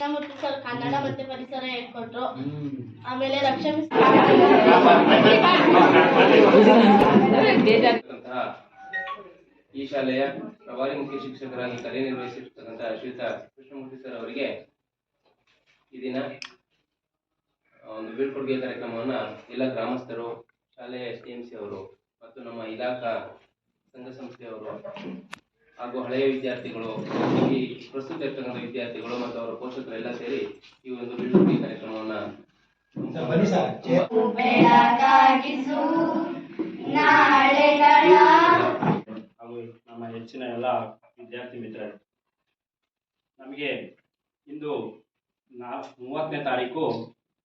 Sir Kannada ಮತ್ತೆ ಪರಿಸರ ಹೇಳ್ಕೊಟ್ರು. ಆಮೇಲೆ ಈ ಶಾಲೆಯ ಪ್ರಭಾರಿ ಮುಖ್ಯ ಶಿಕ್ಷಕರಾಗಿ ಕಾರ್ಯನಿರ್ವಹಿಸಿರ್ತಕ್ಕಂತಹ ಶ್ರೀತ ಕೃಷ್ಣಮೂರ್ತಿ ಸರ್ ಅವರಿಗೆ ಈ ದಿನ ಒಂದು ಬೀಳ್ಕೊಡುಗೆ ಕಾರ್ಯಕ್ರಮವನ್ನ ಎಲ್ಲ ಗ್ರಾಮಸ್ಥರು ಶಾಲೆಯ ಎಸ್ ಟಿ ಎಂ ಸಿ ಅವರು ಮತ್ತು ನಮ್ಮ ಇಲಾಖಾ ಸಂಘ ಸಂಸ್ಥೆಯವರು ಹಾಗೂ ಹಳೆಯ ವಿದ್ಯಾರ್ಥಿಗಳು ಈ ಪ್ರಸ್ತುತ ಇರ್ತಕ್ಕಂಥ ವಿದ್ಯಾರ್ಥಿಗಳು ಮತ್ತು ಅವರ ಪೋಷಕರು ಎಲ್ಲ ಸೇರಿ ಈ ಒಂದು ಬೀಳ್ಕೊಡುಗೆ ಕಾರ್ಯಕ್ರಮವನ್ನ ಹಾಗೂ ನಮ್ಮ ಹೆಚ್ಚಿನ ಎಲ್ಲ ವಿದ್ಯಾರ್ಥಿ ಮಿತ್ರರು ನಮಗೆ ಇಂದು ನಾ ಮೂವತ್ತನೇ ತಾರೀಕು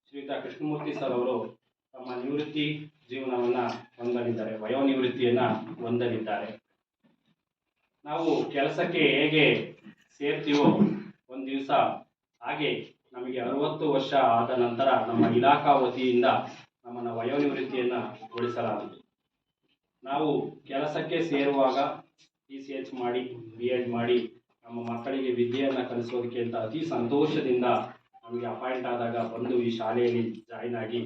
ಶ್ರೀಯುತ ಕೃಷ್ಣಮೂರ್ತಿ ಸರ್ ಅವರು ತಮ್ಮ ನಿವೃತ್ತಿ ಜೀವನವನ್ನ ಹೊಂದಲಿದ್ದಾರೆ ವಯೋನಿವೃತ್ತಿಯನ್ನ ಹೊಂದಲಿದ್ದಾರೆ. ನಾವು ಕೆಲಸಕ್ಕೆ ಹೇಗೆ ಸೇರ್ತೀವೋ ಒಂದು ದಿವಸ ಹಾಗೆ ನಮಗೆ ಅರವತ್ತು ವರ್ಷ ಆದ ನಂತರ ನಮ್ಮ ಇಲಾಖಾ ವತಿಯಿಂದ ನಮ್ಮನ್ನು ವಯೋನಿವೃತ್ತಿಯನ್ನು ಗೊಳಿಸಲಾಗಿದೆ ನಾವು ಕೆಲಸಕ್ಕೆ ಸೇರುವಾಗ ಪಿ ಸಿ ಎಚ್ ಮಾಡಿ ಬಿ ಎಡ್ ಮಾಡಿ ನಮ್ಮ ಮಕ್ಕಳಿಗೆ ವಿದ್ಯೆಯನ್ನು ಕಲಿಸೋದಕ್ಕೆ ಅಂತ ಅತಿ ಸಂತೋಷದಿಂದ ನಮಗೆ ಅಪಾಯಿಂಟ್ ಆದಾಗ ಬಂದು ಈ ಶಾಲೆಯಲ್ಲಿ ಜಾಯಿನ್ ಆಗಿ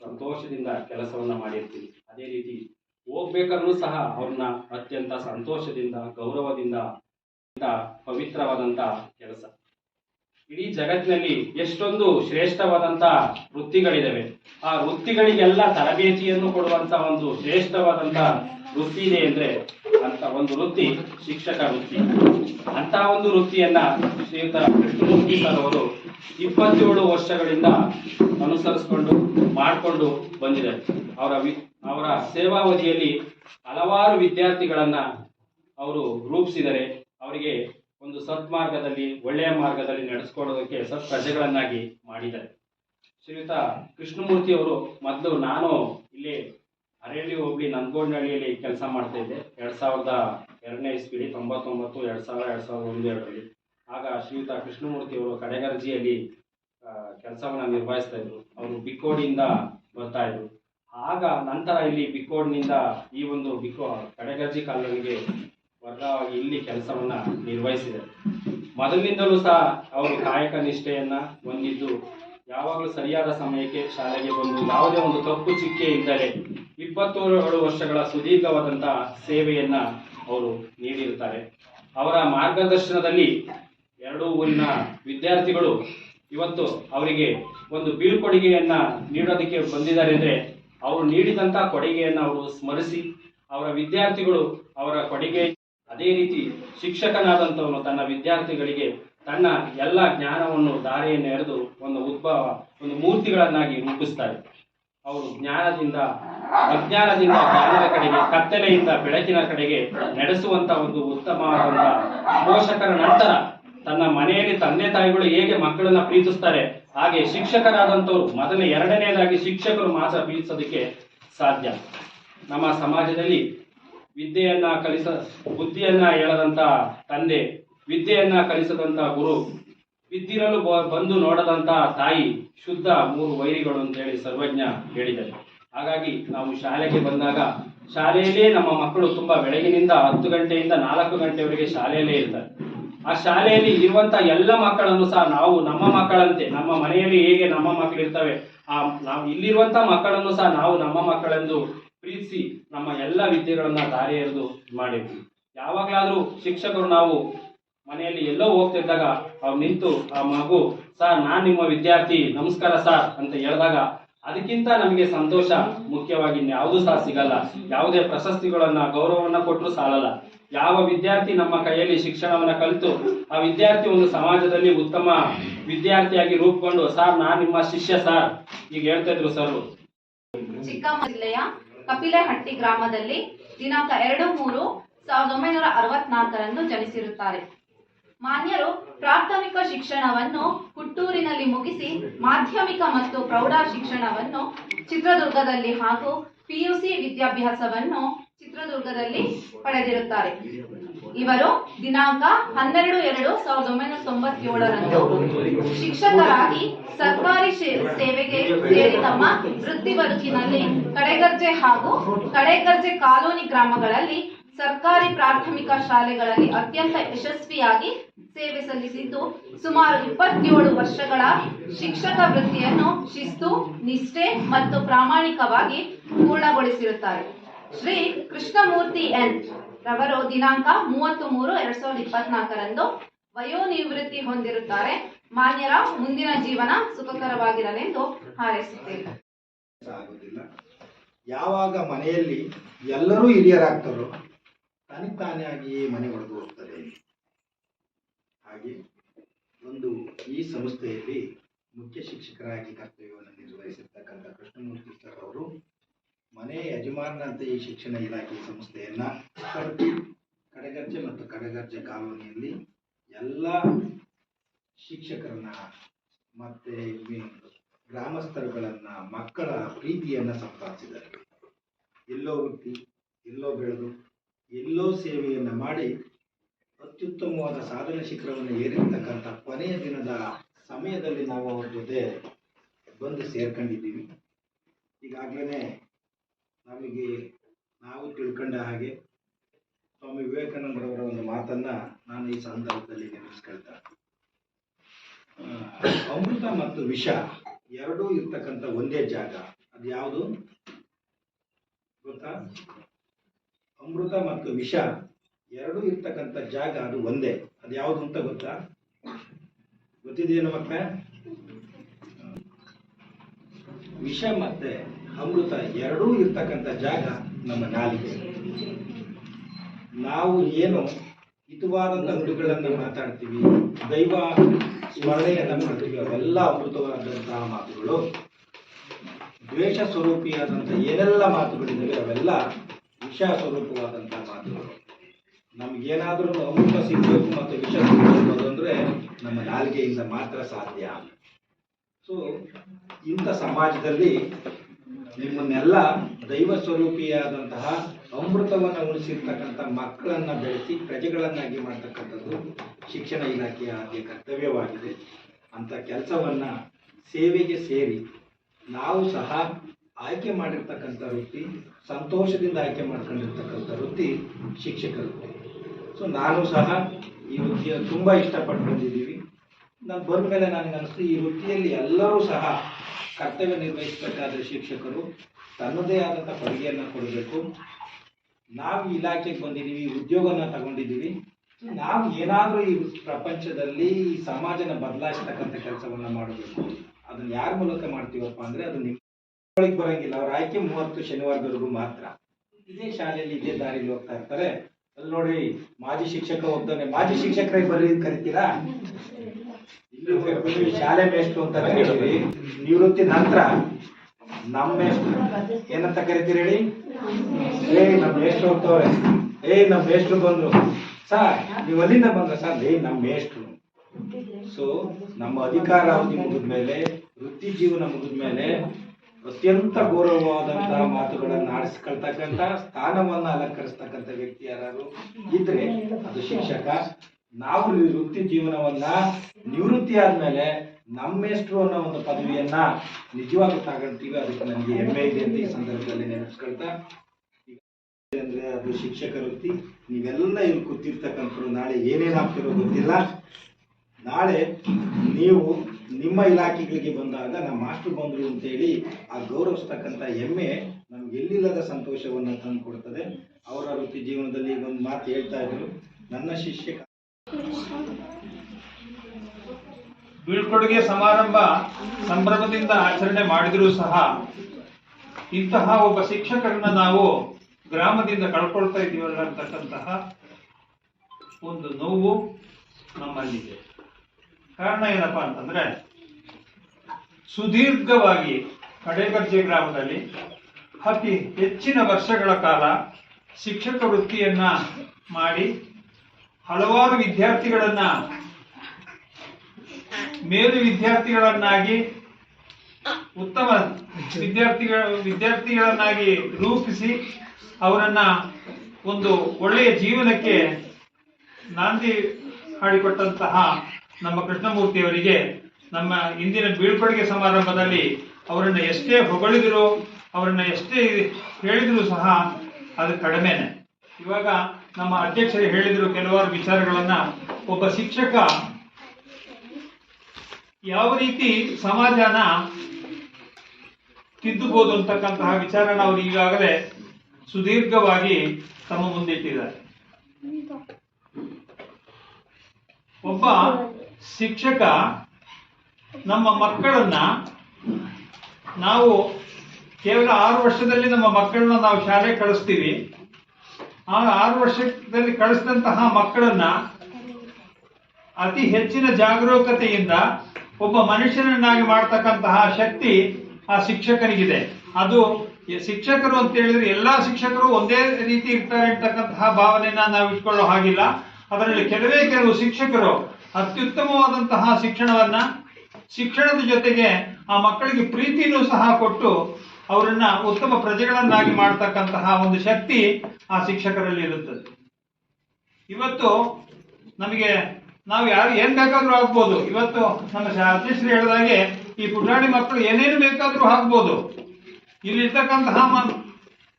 ಸಂತೋಷದಿಂದ ಕೆಲಸವನ್ನು ಮಾಡಿರ್ತೀವಿ. ಅದೇ ರೀತಿ ಹೋಗ್ಬೇಕಾದ್ರೂ ಸಹ ಅವ್ರನ್ನ ಅತ್ಯಂತ ಸಂತೋಷದಿಂದ, ಗೌರವದಿಂದ ಪವಿತ್ರವಾದಂತ ಕೆಲಸ. ಇಡೀ ಜಗತ್ತಿನಲ್ಲಿ ಎಷ್ಟೊಂದು ಶ್ರೇಷ್ಠವಾದಂತ ವೃತ್ತಿಗಳಿದ್ದಾವೆ ಆ ವೃತ್ತಿಗಳಿಗೆಲ್ಲ ತರಬೇತಿಯನ್ನು ಕೊಡುವಂತ ಒಂದು ಶ್ರೇಷ್ಠವಾದಂತ ವೃತ್ತಿ ಇದೆ ಅಂದ್ರೆ ಅಂತ ಒಂದು ವೃತ್ತಿ ಶಿಕ್ಷಕ ವೃತ್ತಿ. ಅಂತ ಒಂದು ವೃತ್ತಿಯನ್ನ ಶ್ರೀಯುತ ಕೃಷ್ಣಮೂರ್ತಿ ಸರ್ ಅವರು ಇಪ್ಪತ್ತೇಳು ವರ್ಷಗಳಿಂದ ಅನುಸರಿಸಿಕೊಂಡು, ಮಾಡಿಕೊಂಡು ಬಂದಿದೆ. ಅವರ ವಿ, ಅವರ ಸೇವಾವಧಿಯಲ್ಲಿ ಹಲವಾರು ವಿದ್ಯಾರ್ಥಿಗಳನ್ನ ಅವರು ರೂಪಿಸಿದರೆ, ಅವರಿಗೆ ಒಂದು ಸತ್ಮಾರ್ಗದಲ್ಲಿ ಒಳ್ಳೆಯ ಮಾರ್ಗದಲ್ಲಿ ನಡೆಸ್ಕೊಳ್ಳೋದಕ್ಕೆ ಸತ್ ಪ್ರಜೆಗಳನ್ನಾಗಿ ಮಾಡಿದ್ದಾರೆ. ಶ್ರೀಯುತ ಕೃಷ್ಣಮೂರ್ತಿ ಅವರು ಮೊದಲು ನಾನು ಇಲ್ಲಿ ಅರೇಲಿ ಹೋಗಿ ನಂದಗೋಡಿನಹಳ್ಳಿಯಲ್ಲಿ ಕೆಲಸ ಮಾಡ್ತಾ ಇದ್ದೆ. ಎರಡ್ ಸಾವಿರದ ಎರಡನೇ ಇಸ್ವಿಲಿ, ತೊಂಬತ್ತೊಂಬತ್ತು, ಎರಡ್ ಸಾವಿರ, ಎರಡ್ ಸಾವಿರದ ಒಂದು ಎರಡರಲ್ಲಿ ಆಗ ಶ್ರೀಯುತ ಕೃಷ್ಣಮೂರ್ತಿ ಅವರು ಕಡೆಗರ್ಜಿಯಲ್ಲಿ ಕೆಲಸವನ್ನ ನಿರ್ವಹಿಸ್ತಾ ಇದ್ರು. ಅವರು ಬಿಕ್ಕೋಡಿಯಿಂದ ಬರ್ತಾ ಇದ್ರು. ಆಗ ನಂತರ ಇಲ್ಲಿ ಬಿಕ್ಕೋಡ್ನಿಂದ ಈ ಒಂದು ಬಿಕ್ಕೋ, ಕಡೆಗರ್ಜಿ ಕಾಲೋನಿಗೆ ವರ್ಗವಾಗಿ ಇಲ್ಲಿ ಕೆಲಸವನ್ನ ನಿರ್ವಹಿಸಿದರು ಮೊದಲಿನಿಂದಲೂ ಸಹ ಅವರು ಕಾಯಕ ನಿಷ್ಠೆಯನ್ನ ಹೊಂದಿದ್ದು, ಯಾವಾಗಲೂ ಸರಿಯಾದ ಸಮಯಕ್ಕೆ ಶಾಲೆಗೆ ಬಂದು ಯಾವುದೇ ಒಂದು ತಪ್ಪು ಚಿಕ್ಕೆ ಇದ್ದರೆ ಇಪ್ಪತ್ತೇಳು ವರ್ಷಗಳ ಸುದೀರ್ಘವಾದಂತಹ ಸೇವೆಯನ್ನ ಅವರು ನೀಡಿರುತ್ತಾರೆ. ಅವರ ಮಾರ್ಗದರ್ಶನದಲ್ಲಿ ಎರಡೂ ಊರಿನ ವಿದ್ಯಾರ್ಥಿಗಳು ಇವತ್ತು ಅವರಿಗೆ ಒಂದು ಬೀಳ್ಕೊಡುಗೆಯನ್ನ ನೀಡೋದಕ್ಕೆ ಬಂದಿದ್ದಾರೆ ಅಂದ್ರೆ ಅವರು ನೀಡಿದಂತ ಕೊಡುಗೆಯನ್ನು ಅವರು ಸ್ಮರಿಸಿ ಅವರ ವಿದ್ಯಾರ್ಥಿಗಳು ಅವರ ಕೊಡುಗೆ ಅದೇ ರೀತಿ ಶಿಕ್ಷಕನಾದಂಥವನು ತನ್ನ ವಿದ್ಯಾರ್ಥಿಗಳಿಗೆ ತನ್ನ ಎಲ್ಲ ಜ್ಞಾನವನ್ನು ದಾರಿಯನ್ನು ಎರೆದು ಒಂದು ಉದ್ಭವ, ಒಂದು ಮೂರ್ತಿಗಳನ್ನಾಗಿ ರೂಪಿಸ್ತಾರೆ. ಅವರು ಜ್ಞಾನದಿಂದ, ಅಜ್ಞಾನದಿಂದ ಜ್ಞಾನದ ಕಡೆಗೆ, ಕತ್ತಲೆಯಿಂದ ಬೆಳಕಿನ ಕಡೆಗೆ ನಡೆಸುವಂತ ಒಂದು ಉತ್ತಮವಾದ ಪೋಷಕರ ನಂತರ ತನ್ನ ಮನೆಯಲ್ಲಿ ತಂದೆ ತಾಯಿಗಳು ಹೇಗೆ ಮಕ್ಕಳನ್ನ ಪ್ರೀತಿಸ್ತಾರೆ, ಹಾಗೆ ಶಿಕ್ಷಕರಾದಂಥವ್ರು ಮೊದಲ ಎರಡನೇದಾಗಿ ಶಿಕ್ಷಕರು ಮಾತ್ರ ಪ್ರೀತಿಸೋದಕ್ಕೆ ಸಾಧ್ಯ. ನಮ್ಮ ಸಮಾಜದಲ್ಲಿ ವಿದ್ಯೆಯನ್ನ ಕಲಿಸ, ಬುದ್ಧಿಯನ್ನ ಹೇಳದಂತ ತಂದೆ, ವಿದ್ಯೆಯನ್ನ ಕಲಿಸದಂತ ಗುರು ಬಿದ್ದಿರಲು ಬಂದು ನೋಡದಂತ ತಾಯಿ ಶುದ್ಧ ಮೂರು ವೈರಿಗಳು ಅಂತ ಹೇಳಿ ಸರ್ವಜ್ಞ ಹೇಳಿದರು ಹಾಗಾಗಿ ನಾವು ಶಾಲೆಗೆ ಬಂದಾಗ ಶಾಲೆಯಲ್ಲೇ ನಮ್ಮ ಮಕ್ಕಳು ತುಂಬಾ ಬೆಳಗಿನಿಂದ ಹತ್ತು ಗಂಟೆಯಿಂದ ನಾಲ್ಕು ಗಂಟೆವರೆಗೆ ಶಾಲೆಯಲ್ಲೇ ಇರ್ತಾರೆ. ಆ ಶಾಲೆಯಲ್ಲಿ ಇರುವಂತ ಎಲ್ಲ ಮಕ್ಕಳನ್ನು ಸಹ ನಾವು ನಮ್ಮ ಮಕ್ಕಳಂತೆ, ನಮ್ಮ ಮನೆಯಲ್ಲಿ ಹೇಗೆ ನಮ್ಮ ಮಕ್ಕಳು ಇರ್ತವೆ ಆ ನಾವು ಇಲ್ಲಿರುವಂತ ಮಕ್ಕಳನ್ನು ಸಹ ನಾವು ನಮ್ಮ ಮಕ್ಕಳೆಂದು ಪ್ರೀತಿಸಿ ನಮ್ಮ ಎಲ್ಲ ವಿದ್ಯೆಗಳನ್ನ ದಾರಿ ಎರೆದು ಮಾಡಿದ್ವಿ. ಯಾವಾಗಲಾದ್ರೂ ಶಿಕ್ಷಕರು ನಾವು ಮನೆಯಲ್ಲಿ ಎಲ್ಲೋ ಹೋಗ್ತಿದ್ದಾಗ ಅವ್ರು ನಿಂತು ಆ ಮಗು, ಸರ್, ನಾನ್ ನಿಮ್ಮ ವಿದ್ಯಾರ್ಥಿ, ನಮಸ್ಕಾರ ಸರ್ ಅಂತ ಹೇಳಿದಾಗ ಅದಕ್ಕಿಂತ ನಮಗೆ ಸಂತೋಷ ಮುಖ್ಯವಾಗಿ ಯಾವುದು ಸಹ ಸಿಗಲ್ಲ. ಯಾವುದೇ ಪ್ರಶಸ್ತಿಗಳನ್ನ, ಗೌರವವನ್ನ ಕೊಟ್ಟರು ಸಾಲಲ್ಲ. ಯಾವ ವಿದ್ಯಾರ್ಥಿ ನಮ್ಮ ಕೈಯಲ್ಲಿ ಶಿಕ್ಷಣವನ್ನು ಕಲಿತು ಆ ವಿದ್ಯಾರ್ಥಿ ಒಂದು ಸಮಾಜದಲ್ಲಿ ಉತ್ತಮ ವಿದ್ಯಾರ್ಥಿಯಾಗಿ ರೂಪುಗೊಂಡು, ಸರ್, ನಾನ್ ನಿಮ್ಮ ಶಿಷ್ಯ ಸರ್ ಈಗ ಹೇಳ್ತಾ ಇದ್ರು ಸರ್ ಚಿಕ್ಕಮ್ಮ ಜಿಲ್ಲೆಯ ಕಪಿಲೆಹಟ್ಟಿ ಗ್ರಾಮದಲ್ಲಿ ದಿನಾಂಕ ಎರಡು ಮೂರು ಸಾವಿರದ ಒಂಬೈನೂರ ಅರವತ್ನಾಲ್ಕರಂದು ಜನಿಸಿರುತ್ತಾರೆ. ಮಾನ್ಯರು ಪ್ರಾಥಮಿಕ ಶಿಕ್ಷಣವನ್ನು ಹುಟ್ಟೂರಿನಲ್ಲಿ ಮುಗಿಸಿ ಮಾಧ್ಯಮಿಕ ಮತ್ತು ಪ್ರೌಢ ಶಿಕ್ಷಣವನ್ನು ಚಿತ್ರದುರ್ಗದಲ್ಲಿ ಹಾಗೂ ಪಿಯುಸಿ ವಿದ್ಯಾಭ್ಯಾಸವನ್ನು ಚಿತ್ರದುರ್ಗದಲ್ಲಿ ಪಡೆದಿರುತ್ತಾರೆ. ಇವರು ದಿನಾಂಕ ಹನ್ನೆರಡು ಎರಡು ಸಾವಿರದ ಒಂಬೈನೂರ ತೊಂಬತ್ತೇಳರಂದು ಶಿಕ್ಷಕರಾಗಿ ಸರ್ಕಾರಿ ಸೇವೆಗೆ ಸೇರಿ ತಮ್ಮ ವೃತ್ತಿ ಬದುಕಿನಲ್ಲಿ ಕಡೆಗರ್ಜೆ ಹಾಗೂ ಕಡೆಗರ್ಜೆ ಕಾಲೋನಿ ಗ್ರಾಮಗಳಲ್ಲಿ ಸರ್ಕಾರಿ ಪ್ರಾಥಮಿಕ ಶಾಲೆಗಳಲ್ಲಿ ಅತ್ಯಂತ ಯಶಸ್ವಿಯಾಗಿ ಸೇವೆ ಸಲ್ಲಿಸಿದ್ದು, ಸುಮಾರು ಇಪ್ಪತ್ತೇಳು ವರ್ಷಗಳ ಶಿಕ್ಷಕ ವೃತ್ತಿಯನ್ನು ಶಿಸ್ತು, ನಿಷ್ಠೆ ಮತ್ತು ಪ್ರಾಮಾಣಿಕವಾಗಿ ಪೂರ್ಣಗೊಳಿಸಿರುತ್ತಾರೆ. ಶ್ರೀ ಕೃಷ್ಣಮೂರ್ತಿ ಎನ್. ರವರು ದಿನಾಂಕ ಮೂವತ್ತು ಮೂರು ಎರಡ್ ಸಾವಿರದ ಇಪ್ಪತ್ನಾಲ್ಕರಂದು ವಯೋನಿವೃತ್ತಿ ಹೊಂದಿರುತ್ತಾರೆ. ಮಾನ್ಯರ ಮುಂದಿನ ಜೀವನ ಸುಖಕರವಾಗಿರಲೆಂದು ಆಗೋದಿಲ್ಲ ಯಾವಾಗ ಮನೆಯಲ್ಲಿ ಎಲ್ಲರೂ ಹಿರಿಯರಾಗ್ತಾರೋ ತಾನೇ ಆಗಿ ಮನೆ ಒಡೆದು ಹೋಗ್ತದೆ ಹಾಗೆ ಒಂದು ಈ ಸಂಸ್ಥೆಯಲ್ಲಿ ಮುಖ್ಯ ಶಿಕ್ಷಕರಾಗಿ ಕರ್ತವ್ಯವನ್ನು ನಿರ್ವಹಿಸಿರ್ತಕ್ಕಂಥ ಕೃಷ್ಣಮೂರ್ತಿ ಸರ್ ಅವರು ಮನೆ ಯಜಮಾನರಂತೆ ಈ ಶಿಕ್ಷಣ ಇಲಾಖೆ ಸಂಸ್ಥೆಯನ್ನ ಕಡೆಗರ್ಜೆ ಮತ್ತು ಕಡೆಗರ್ಜೆ ಕಾಲೋನಿಯಲ್ಲಿ ಎಲ್ಲ ಶಿಕ್ಷಕರನ್ನ ಮತ್ತೆ ಗ್ರಾಮಸ್ಥರುಗಳನ್ನ ಮಕ್ಕಳ ಪ್ರೀತಿಯನ್ನ ಸಂಪಾದಿಸಿದ್ದಾರೆ. ಎಲ್ಲೋ ಹುಟ್ಟಿ, ಎಲ್ಲೋ ಬೆಳೆದು, ಎಲ್ಲೋ ಸೇವೆಯನ್ನ ಮಾಡಿ ಅತ್ಯುತ್ತಮವಾದ ಸಾಧನೆ ಶಿಖರವನ್ನು ಏರಿರ್ತಕ್ಕಂಥ ಕೊನೆಯ ದಿನದ ಸಮಯದಲ್ಲಿ ನಾವು ಅವ್ರ ಜೊತೆ ಬಂದು ಸೇರ್ಕೊಂಡಿದ್ದೀವಿ. ಈಗಾಗಲೇ ನಮಗೆ ನಾವು ತಿಳ್ಕೊಂಡ ಹಾಗೆ ಸ್ವಾಮಿ ವಿವೇಕಾನಂದರವರ ಒಂದು ಮಾತನ್ನ ನಾನು ಈ ಸಂದರ್ಭದಲ್ಲಿ ನೆನೆಸ್ಕೊಳ್ತಾ ಅಮೃತ ಮತ್ತು ವಿಷ ಎರಡೂ ಇರ್ತಕ್ಕಂಥ ಒಂದೇ ಜಾಗ. ಅದು ಯಾವುದು? ಗೊತ್ತಾ? ಅಮೃತ ಮತ್ತು ವಿಷ ಎರಡೂ ಇರ್ತಕ್ಕಂಥ ಜಾಗ ಅದು ಒಂದೇ. ಅದು ಯಾವುದು ಅಂತ ಗೊತ್ತಾ? ಗೊತ್ತಿದೆಯೇನು ಮತ್ತೆ ವಿಷ ಮತ್ತೆ ಅಮೃತ ಎರಡೂ ಇರ್ತಕ್ಕಂಥ ಜಾಗ ನಮ್ಮ ನಾಲಿಗೆ. ನಾವು ಏನು ಹಿತವಾದಂಥ ನುಡಿಗಳನ್ನು ಮಾತಾಡ್ತೀವಿ, ದೈವ ಸ್ಮರಣೆಯನ್ನು ಮಾಡ್ತೀವಿ ಅವೆಲ್ಲ ಅಮೃತವಾದಂತಹ ಮಾತುಗಳು. ದ್ವೇಷ ಸ್ವರೂಪಿಯಾದಂಥ ಏನೆಲ್ಲ ಮಾತುಗಳಿದ್ದಾವೆ ಅವೆಲ್ಲ ವಿಷ ಸ್ವರೂಪವಾದಂತಹ ಮಾತುಗಳು. ನಮ್ಗೇನಾದ್ರೂ ಅಮೃತ ಸಿಗಬೇಕು ಮತ್ತು ವಿಷ ಸಿಗಬೇಕು ನಮ್ಮ ನಾಲಿಗೆಯಿಂದ ಮಾತ್ರ ಸಾಧ್ಯ. ಸೊ ಇಂಥ ಸಮಾಜದಲ್ಲಿ ನಿಮ್ಮನ್ನೆಲ್ಲ ದೈವ ಸ್ವರೂಪಿಯಾದಂತಹ ಅಮೃತವನ್ನು ಉಳಿಸಿರ್ತಕ್ಕಂಥ ಮಕ್ಕಳನ್ನ ಬೆಳೆಸಿ ಪ್ರಜೆಗಳನ್ನಾಗಿ ಮಾಡ್ತಕ್ಕಂಥದ್ದು ಶಿಕ್ಷಣ ಇಲಾಖೆಯ ಆದ್ಯ ಕರ್ತವ್ಯವಾಗಿದೆ. ಅಂತ ಕೆಲಸವನ್ನ ಸೇವೆಗೆ ಸೇರಿ ನಾವು ಸಹ ಆಯ್ಕೆ ಮಾಡಿರ್ತಕ್ಕಂಥ ವೃತ್ತಿ, ಸಂತೋಷದಿಂದ ಆಯ್ಕೆ ಮಾಡ್ಕೊಂಡಿರ್ತಕ್ಕಂಥ ವೃತ್ತಿ ಶಿಕ್ಷಕರ. ವೃತ್ತಿ ಸೊ ನಾನು ಸಹ ಈ ವೃತ್ತಿಯನ್ನು ತುಂಬಾ ಇಷ್ಟಪಟ್ಟು ಬಂದಿದ್ದೀವಿ. ನಾನು ಬಂದ ಮೇಲೆ ನನಗನ್ನಿಸ್ತು ಈ ವೃತ್ತಿಯಲ್ಲಿ ಎಲ್ಲರೂ ಸಹ ಕರ್ತವ್ಯ ನಿರ್ವಹಿಸಬೇಕಾದ ಶಿಕ್ಷಕರು ತನ್ನದೇ ಆದಂಥ ಕೊಡುಗೆಯನ್ನು ಕೊಡಬೇಕು. ನಾವು ಇಲಾಖೆಗೆ ಬಂದಿದ್ದೀವಿ ಉದ್ಯೋಗನ ತಗೊಂಡಿದ್ದೀವಿ ನಾವು ಏನಾದರೂ ಈ ಪ್ರಪಂಚದಲ್ಲಿ ಈ ಸಮಾಜನ ಬದಲಾಯಿಸ್ತಕ್ಕಂಥ ಕೆಲಸವನ್ನ ಮಾಡಬೇಕು. ಅದನ್ನ ಯಾರ ಮೂಲಕ ಮಾಡ್ತೀವಪ್ಪ ಅಂದ್ರೆ ಅದು ನಿಮ್ಗೆ ಬರೋಂಗಿಲ್ಲ. ಅವ್ರ ಆಯ್ಕೆ ಮೂವತ್ತು ಶನಿವಾರದವರೆಗೂ ಮಾತ್ರ. ಇದೇ ಶಾಲೆಯಲ್ಲಿ ಇದೇ ದಾರಿ ಹೋಗ್ತಾ ಇರ್ತಾರೆ. ಅಲ್ಲಿ ನೋಡಿ ಮಾಜಿ ಶಿಕ್ಷಕ ಹೋಗ್ತಾನೆ ಮಾಜಿ ಶಿಕ್ಷಕರೇ ಬರೀ ಕರಿತೀರಾ? ಶಾಲೆ ಮೇಷ್ಟ್ರು ಅಂತ ಕರೀತೀರಿ. ನಿವೃತ್ತಿ ನಂತರ ನಮ್ಮ ಮೇಷ್ಟ್ರು. ಏನಂತ ಕರಿತೀರಿ ಹೇಳಿ? ಏ, ನಮ್ಮ ಮೇಷ್ಟ್ರು ಹೋಗ್ತವ್ರೆ ಏ, ನಮ್ಮ ಮೇಷ್ಟ್ರು ಬಂದ್ರು. ಸರ್, ನೀವು ಅಲ್ಲಿಂದ ಬಂದ್ರ ಸರ್? ಏ, ನಮ್ಮ ಮೇಷ್ಟ್ರು. ಸೊ ನಮ್ಮ ಅಧಿಕಾರ ಅವಧಿ ಮುಗಿದ ಮೇಲೆ, ವೃತ್ತಿ ಜೀವನ ಮುಗಿದ ಮೇಲೆ ಅತ್ಯಂತ ಗೌರವವಾದಂತಹ ಮಾತುಗಳನ್ನ ಆಡಿಸ್ಕೊಳ್ತಕ್ಕಂಥ ಸ್ಥಾನವನ್ನ ಅಲಂಕರಿಸ್ತಕ್ಕಂಥ ವ್ಯಕ್ತಿ ಯಾರು ಇದ್ರೆ ಅದು ಶಿಕ್ಷಕ ನಾವು ವೃತ್ತಿ ಜೀವನವನ್ನ ನಿವೃತ್ತಿ ಆದ್ಮೇಲೆ ನಮ್ಮೆಷ್ಟ್ರು ಅನ್ನೋ ಒಂದು ಪದವಿಯನ್ನ ನಿಜವಾಗ್ಲೂ ತಗೊಳ್ತೀವಿ ಅದಕ್ಕೆ ನನಗೆ ಹೆಮ್ಮೆ ಇದೆ ಅಂತ ಈ ಸಂದರ್ಭದಲ್ಲಿ ನೆನಪಿಸ್ಕೊಳ್ತಾ. ಅಂದ್ರೆ ಅದು ಶಿಕ್ಷಕ ವೃತ್ತಿ. ನೀವೆಲ್ಲ ಇಲ್ಲಿ ಕೂತಿರ್ತಕ್ಕಂಥವ್ರು ನಾಳೆ ಏನೇನಾಗ್ತಿರೋ ಗೊತ್ತಿಲ್ಲ. ನಾಳೆ ನೀವು ನಿಮ್ಮ ಇಲಾಖೆಗಳಿಗೆ ಬಂದಾಗ ನಮ್ಮ ಮಾಸ್ಟರ್ ಬಂದರು ಅಂತೇಳಿ ಆ ಗೌರವಿಸ್ತಕ್ಕಂಥ ಹೆಮ್ಮೆ ನಮ್ಗೆ ಎಲ್ಲಿಲ್ಲದ ಸಂತೋಷವನ್ನು ತಂದು ಕೊಡ್ತದೆ ಅವರ ವೃತ್ತಿ ಜೀವನದಲ್ಲಿ ಒಂದು ಮಾತು ಹೇಳ್ತಾ ಇದ್ರು. ನನ್ನ ಶಿಕ್ಷಕ ಬೀಳ್ಕೊಡುಗೆ ಸಮಾರಂಭ ಸಂಭ್ರಮದಿಂದ ಆಚರಣೆ ಮಾಡಿದರೂ ಸಹ ಇಂತಹ ಒಬ್ಬ ಶಿಕ್ಷಕರನ್ನ ನಾವು ಗ್ರಾಮದಿಂದ ಕಳ್ಕೊಳ್ತಾ ಇದೀವಲ್ಲ ಅಂತಕ್ಕಂತಹ ಒಂದು ನೋವು ನಮ್ಮಲ್ಲಿದೆ. ಕಾರಣ ಏನಪ್ಪಾ ಅಂತಂದ್ರೆ ಸುದೀರ್ಘವಾಗಿ ಕಡೆಗರ್ಜೆ ಗ್ರಾಮದಲ್ಲಿ ಅತಿ ಹೆಚ್ಚಿನ ವರ್ಷಗಳ ಕಾಲ ಶಿಕ್ಷಕ ವೃತ್ತಿಯನ್ನ ಮಾಡಿ ಹಲವಾರು ವಿದ್ಯಾರ್ಥಿಗಳನ್ನ, ಮೇಲು ವಿದ್ಯಾರ್ಥಿಗಳನ್ನಾಗಿ, ಉತ್ತಮ ವಿದ್ಯಾರ್ಥಿಗಳ, ವಿದ್ಯಾರ್ಥಿಗಳನ್ನಾಗಿ ರೂಪಿಸಿ ಅವರನ್ನ ಒಂದು ಒಳ್ಳೆಯ ಜೀವನಕ್ಕೆ ನಾಂದಿ ಹಾಡಿಕೊಟ್ಟಂತಹ ನಮ್ಮ ಕೃಷ್ಣಮೂರ್ತಿಯವರಿಗೆ ನಮ್ಮ ಇಂದಿನ ಬೀಳ್ಕೊಡುಗೆ ಸಮಾರಂಭದಲ್ಲಿ ಅವರನ್ನ ಎಷ್ಟೇ ಹೊಗಳಿದ್ರು, ಅವರನ್ನ ಎಷ್ಟೇ ಹೇಳಿದ್ರು ಸಹ ಅದು ಕಡಿಮೆನೆ. ಇವಾಗ ನಮ್ಮ ಅಧ್ಯಕ್ಷರು ಹೇಳಿದ್ರು ಕೆಲವಾರು ವಿಚಾರಗಳನ್ನ. ಒಬ್ಬ ಶಿಕ್ಷಕ ಯಾವ ರೀತಿ ಸಮಾಜನ ತಿದ್ದುಬಹುದು ಅಂತಕ್ಕಂತಹ ವಿಚಾರನ ಅವರು ಈಗಾಗಲೇ ಸುದೀರ್ಘವಾಗಿ ತಮ್ಮ ಮುಂದಿಟ್ಟಿದ್ದಾರೆ ಒಬ್ಬ ಶಿಕ್ಷಕ ನಮ್ಮ ಮಕ್ಕಳನ್ನ ನಾವು ಕೇವಲ ಆರು ವರ್ಷದಲ್ಲಿ ನಮ್ಮ ಮಕ್ಕಳನ್ನ ನಾವು ಶಾಲೆ ಕಳಿಸ್ತೀವಿ. ಆ ಆರು ವರ್ಷದಲ್ಲಿ ಕಳಿಸಿದಂತಹ ಮಕ್ಕಳನ್ನ ಅತಿ ಹೆಚ್ಚಿನ ಜಾಗರೂಕತೆಯಿಂದ ಒಬ್ಬ ಮನುಷ್ಯನನ್ನಾಗಿ ಮಾಡ್ತಕ್ಕಂತಹ ಶಕ್ತಿ ಆ ಶಿಕ್ಷಕನಿಗಿದೆ. ಅದು ಶಿಕ್ಷಕರು ಅಂತ ಹೇಳಿದ್ರೆ ಎಲ್ಲಾ ಶಿಕ್ಷಕರು ಒಂದೇ ರೀತಿ ಇರ್ತಾರೆ ಅಂತಕ್ಕಂತಹ ಭಾವನೆಯನ್ನ ನಾವು ಇಟ್ಕೊಳ್ಳೋ ಹಾಗಿಲ್ಲ. ಅದರಲ್ಲಿ ಕೆಲವೇ ಕೆಲವು ಶಿಕ್ಷಕರು ಅತ್ಯುತ್ತಮವಾದಂತಹ ಶಿಕ್ಷಣವನ್ನ ಶಿಕ್ಷಣದ ಜೊತೆಗೆ ಆ ಮಕ್ಕಳಿಗೆ ಪ್ರೀತಿನೂ ಸಹ ಕೊಟ್ಟು ಅವರನ್ನ ಉತ್ತಮ ಪ್ರಜೆಗಳನ್ನಾಗಿ ಮಾಡ್ತಕ್ಕಂತಹ ಒಂದು ಶಕ್ತಿ ಆ ಶಿಕ್ಷಕರಲ್ಲಿ ಇರುತ್ತದೆ. ಇವತ್ತು ನಮಗೆ ನಾವು ಯಾರು ಏನ್ ಬೇಕಾದ್ರೂ ಹಾಕ್ಬೋದು. ಇವತ್ತು ನಮ್ಮ ಅಧ್ಯಕ್ಷರು ಹೇಳಿದಾಗೆ ಈ ಪುಟಾಣಿ ಮಕ್ಕಳು ಏನೇನು ಬೇಕಾದ್ರೂ ಹಾಕ್ಬೋದು. ಇಲ್ಲಿರ್ತಕ್ಕಂತಹ